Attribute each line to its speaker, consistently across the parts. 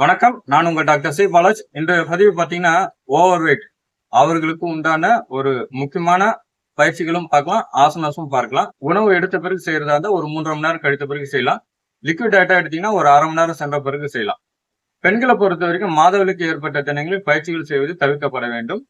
Speaker 1: வணக்கம். நான் உங்க டாக்டர் சி பாலாஜ். இன்று பதிவு பார்த்தீங்கன்னா ஓவர் வெயிட் அவர்களுக்கு உண்டான ஒரு முக்கியமான பயிற்சிகளும் பார்க்கலாம் ஆசனாஸும் பார்க்கலாம். உணவு எடுத்த பிறகு செய்யறதா இருந்தால் ஒரு மூன்றரை மணி நேரம் கழித்த பிறகு செய்யலாம். லிக்விட் டேட்டா எடுத்தீங்கன்னா ஒரு அரை மணி நேரம் சென்ற பிறகு செய்யலாம். பெண்களை பொறுத்த வரைக்கும் மாதவிலுக்கு ஏற்பட்ட தினங்களில் பயிற்சிகள் செய்வது தவிர்க்கப்பட வேண்டும்.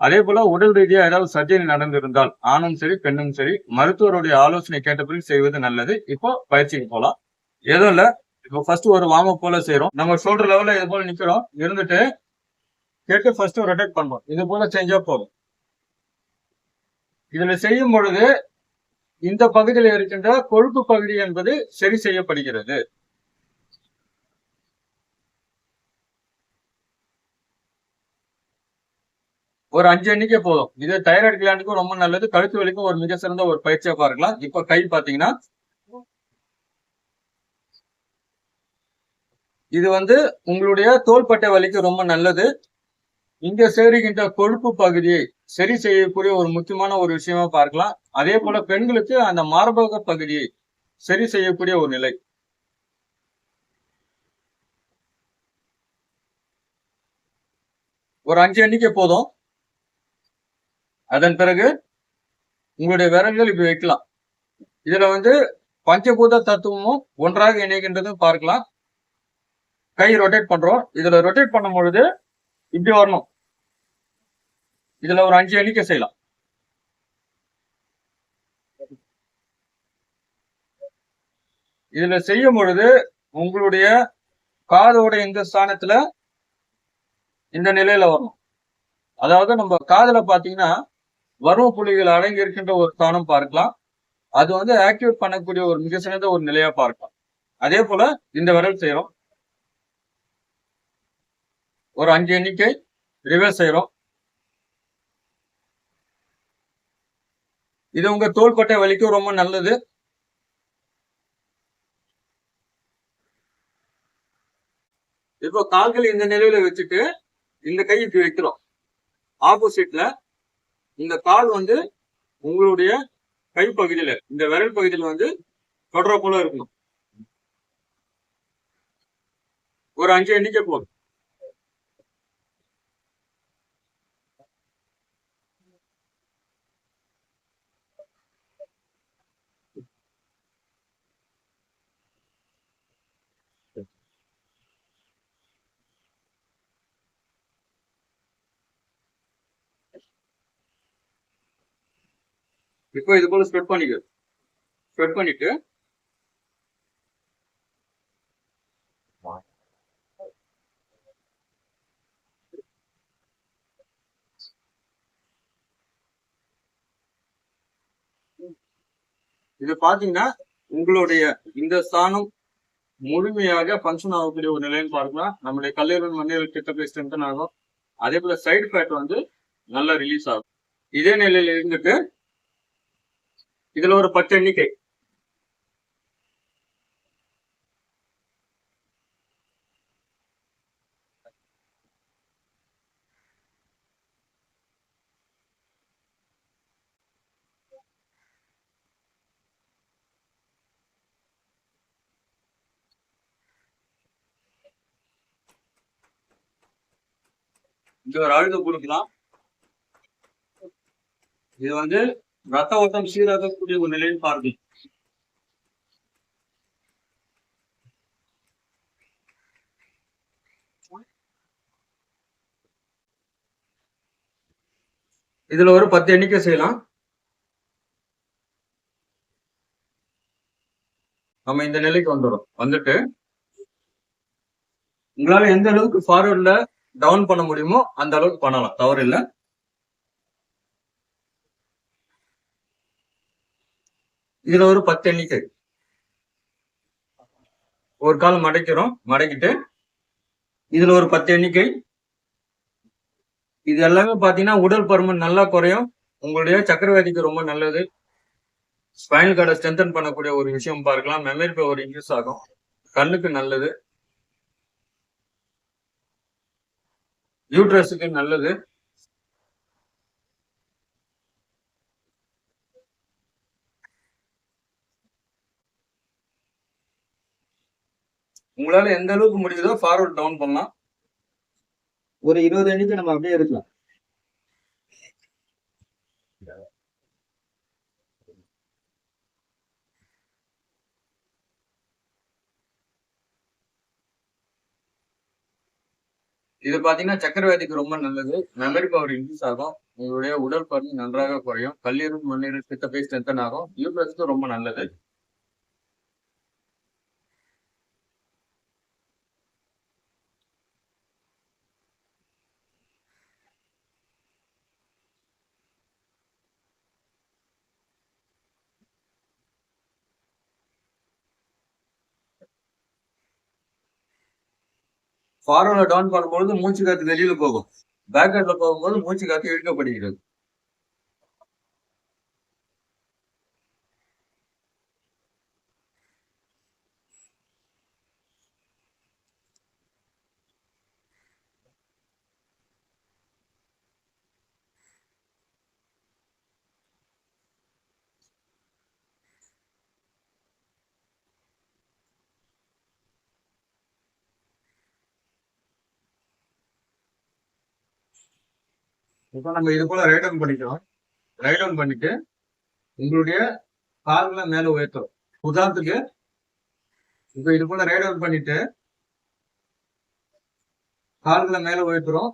Speaker 1: அதே போல உடல் ரீதியாக ஏதாவது சர்ஜரி நடந்திருந்தால் ஆணும் சரி பெண்ணும் சரி மருத்துவருடைய ஆலோசனை கேட்ட பிறகு செய்வது நல்லது. இப்போ பயிற்சிக்கு போகலாம் எதுவும் இல்லை. இப்போ ஃபர்ஸ்ட் ஒரு வார்ம் அப் போல செய்யறோம் நம்ம ஷோல்டர் லெவல்ல இது போல நிக்கிறோம். இருந்துட்டு கேட்டு ஃபர்ஸ்ட் ரொட்டேட் பண்றோம் இது போல செஞ்சா போதும். இதுல செய்யும் பொழுது இந்த பகுதியில் இருக்கின்ற கொழுப்பு பகுதி என்பது சரி செய்யப்படுகிறது. ஒரு அஞ்சு எண்ணிக்கை போதும். இது தைராய்டு கிளாண்டுக்கும் ரொம்ப நல்லது. கழுத்து வலிக்கும் ஒரு மிக சிறந்த ஒரு பயிற்சியா பார்க்கலாம் இப்ப கை பாத்தீங்கன்னா இது வந்து உங்களுடைய தோள்பட்டை வலிக்கு ரொம்ப நல்லது. இங்க சேருகின்ற கொழுப்பு பகுதியை சரி செய்யக்கூடிய ஒரு முக்கியமான ஒரு விஷயமா பார்க்கலாம். அதே போல பெண்களுக்கு அந்த மார்பக பகுதியை சரி செய்யக்கூடிய ஒரு நிலை. ஒரு அஞ்சு எண்ணிக்கை போதும். அதன் பிறகு உங்களுடைய விரல்கள் இப்படி வைக்கலாம். இதுல வந்து பஞ்சபூத தத்துவமும் ஒன்றாக இணைகின்றதும் பார்க்கலாம். கை ரொட்டேட் பண்றோம். இதுல ரொட்டேட் பண்ணும் பொழுது இப்படி வரணும். இதுல ஒரு அஞ்சு எண்ணிக்கை செய்யலாம். இதுல செய்யும் பொழுது உங்களுடைய காதோட இந்த ஸ்தானத்துல இந்த நிலையில வரணும் அதாவது நம்ம காதல பாத்தீங்கன்னா வர்ம புள்ளிகள் அடங்கி இருக்கின்ற ஒரு ஸ்தானம் பார்க்கலாம். அது வந்து ஆக்டிவேட் பண்ணக்கூடிய ஒரு மிக சிறந்த ஒரு நிலையா பார்க்கலாம். அதே போல இந்த விரல் செய்யறோம். ஒரு அஞ்சு எண்ணிக்கை ரிவர்ஸ் செய்கிறோம் இது உங்கள் தோள்பட்டை வலிக்கும் ரொம்ப நல்லது. இப்போ கால்கள் இந்த நிலையில வச்சுட்டு இந்த கை இப்படி வைக்கிறோம். ஆப்போசிட்ல இந்த கால் வந்து உங்களுடைய கை பகுதியில இந்த விரல் பகுதியில வந்து தொடர போல இருக்கணும். ஒரு அஞ்சு எண்ணிக்கை போதும். இப்போ இது போல ஸ்ப்ரெட் பண்ணிக்க. ஸ்ப்ரெட் பண்ணிட்டு இது பாத்தீங்கன்னா உங்களுடைய இந்த ஸ்தானம் முழுமையாக ஃபங்க்ஷன் ஆகக்கூடிய ஒரு நிலைன்னு பார்க்கலாம். நம்மளுடைய கல்லீரல் மண்ணீரல் கிட்ட போய் ஸ்ட்ரென்தன் ஆகும். அதே போல சைடு ஃபேட் வந்து நல்லா ரிலீஸ் ஆகும். இதே நிலையில இருந்துட்டு இதுல ஒரு பத்து எண்ணிக்கை. இது ஒரு அழுத்தம் கொடுக்கலாம். இது வந்து ரத்த ஓட்டம் சீராகக்கூடிய ஒரு நிலையில் பார்க்கும் இதுல ஒரு பத்து எண்ணிக்கை செய்யலாம். நம்ம இந்த நிலைக்கு வந்துடும். வந்துட்டு உங்களால எந்த அளவுக்கு ஃபார்வர்ட்ல டவுன் பண்ண முடியுமோ அந்த அளவுக்கு பண்ணலாம். தவறு இல்லை. இதுல ஒரு பத்து எண்ணிக்கை. ஒரு கால் மடக்கிறோம் மடக்கிட்டு இதுல ஒரு பத்து எண்ணிக்கை. இது எல்லாமே பாத்தீங்கன்னா உடல் பருமன் நல்லா குறையும். உங்களுடைய சக்கரவாதிக்கு ரொம்ப நல்லது. ஸ்பைனல் கார்டை ஸ்ட்ரென்தன் பண்ணக்கூடிய ஒரு விஷயம் பார்க்கலாம். மெமரி பவர் இன்க்ரீஸ் ஆகும். கண்ணுக்கு நல்லது. யூட்ரஸுக்கு நல்லது. உங்களால எந்த அளவுக்கு முடியுதோ ஃபார்வர்ட் டவுன் பண்ணலாம். ஒரு இருபது எண்ணிக்கை நம்ம அப்படியே இருக்கலாம். இது பாத்தீங்கன்னா சக்கரவியாதிக்கு ரொம்ப நல்லது. மெமரி பவர் இன்க்ரீஸ் ஆகும். உங்களுடைய உடல் பருமன் நன்றாக குறையும். கல்லீரல் மண்ணீரல் பித்த பேஸ் ஸ்ட்ரென்தன் ஆகும் யூட்ரஸ்க்கு ரொம்ப நல்லது. ஃபார்வர்டில் டவுன் பண்ணும்பொழுது மூச்சு காத்து வெளியில போகும். பேக் போகும்போது மூச்சு காத்து இழுக்கப்படுகிறது. இப்போ நம்ம இது போல ரைட் ஆன் பண்ணிக்கிறோம் ரைட் ஆன் பண்ணிட்டு உங்களுடைய கால்களை மேல உயர்த்துறோம் உதாரணத்துக்கு இப்போ இது போல ரைட் ஆன் பண்ணிட்டு கால்களை மேல உயர்த்துறோம்.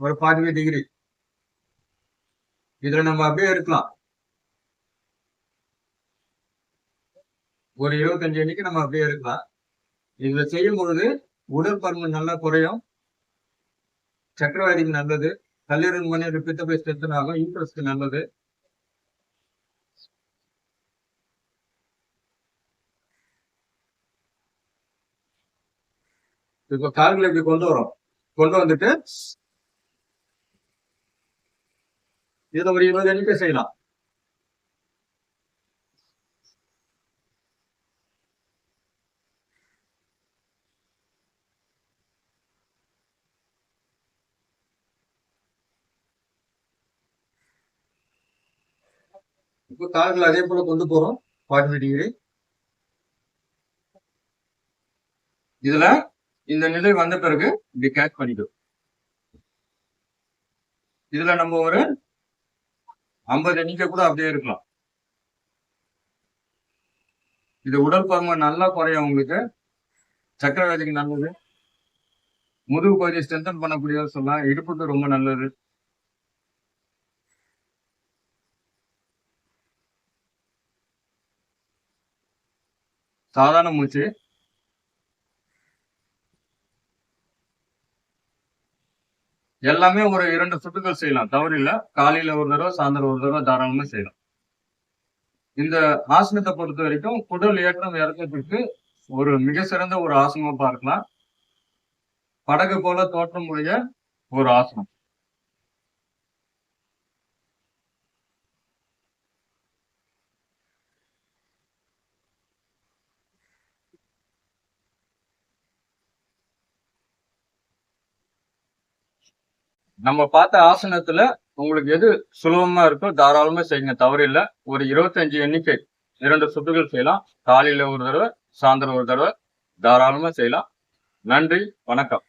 Speaker 1: ஒரு ஃபார்ட்டி டிகிரி இதுல நம்ம அப்படியே இருக்கலாம். ஒரு இருபத்தஞ்சு அன்னைக்கு நம்ம அப்படியே இருக்கலாம். இதுல செய்யும் பொழுது உடல் பருமன் நல்லா குறையும். சக்கரவாதிக்கு நல்லது. கல்லீரல் மணி பித்த போய் ஸ்ட்ரென்தன் ஆகும் இன்ட்ரெஸ்ட் நல்லது. இப்ப கால்களை இப்படி கொண்டு வரோம். கொண்டு வந்துட்டு இதுல ஒரு இருபது எண்ணிக்கை செய்யலாம். இப்போ கால்கள் அதே போல கொண்டு போறோம். ஃபார்ட்டி டிகிரி இதுல இந்த நிலை வந்த பிறகு இப்படி கேட்ச் பண்ணிடும். இதுல நம்ம ஒரு ஐம்பது எண்ணிக்கை கூட அப்படியே இருக்கலாம். இது உடல் பருமன் நல்லா குறையும் உங்களுக்கு. சக்கரவியாதிக்கு நல்லது. முதுகு பகுதியை ஸ்ட்ரென்தன் பண்ணக்கூடிய சொல்லலாம். இடுப்புக்கு ரொம்ப நல்லது. சாதாரண மூச்சு. எல்லாமே ஒரு இரண்டு சுட்டுகள் செய்யலாம். தவறில்ல காலையில ஒரு தடவை சாயந்தரம் ஒரு தடவை தாராளமா செய்யலாம். இந்த ஆசனத்தை பொறுத்த வரைக்கும் குடல் ஏற்றம் இறக்கத்திற்கு ஒரு மிக சிறந்த ஒரு ஆசனமா பார்க்கலாம். படகு போல தோற்றம் உடைய ஒரு ஆசனம். நம்ம பார்த்த ஆசனத்துல உங்களுக்கு எது சுலபமா இருக்கோ தாராளமா செய்யுங்க. தவறு இல்ல ஒரு இருபத்தஞ்சு எண்ணிக்கை இரண்டு சுற்றுகள் செய்யலாம். காலையில ஒரு தடவை சாயந்தரம் ஒரு தடவை தாராளமா செய்யலாம். நன்றி. வணக்கம்.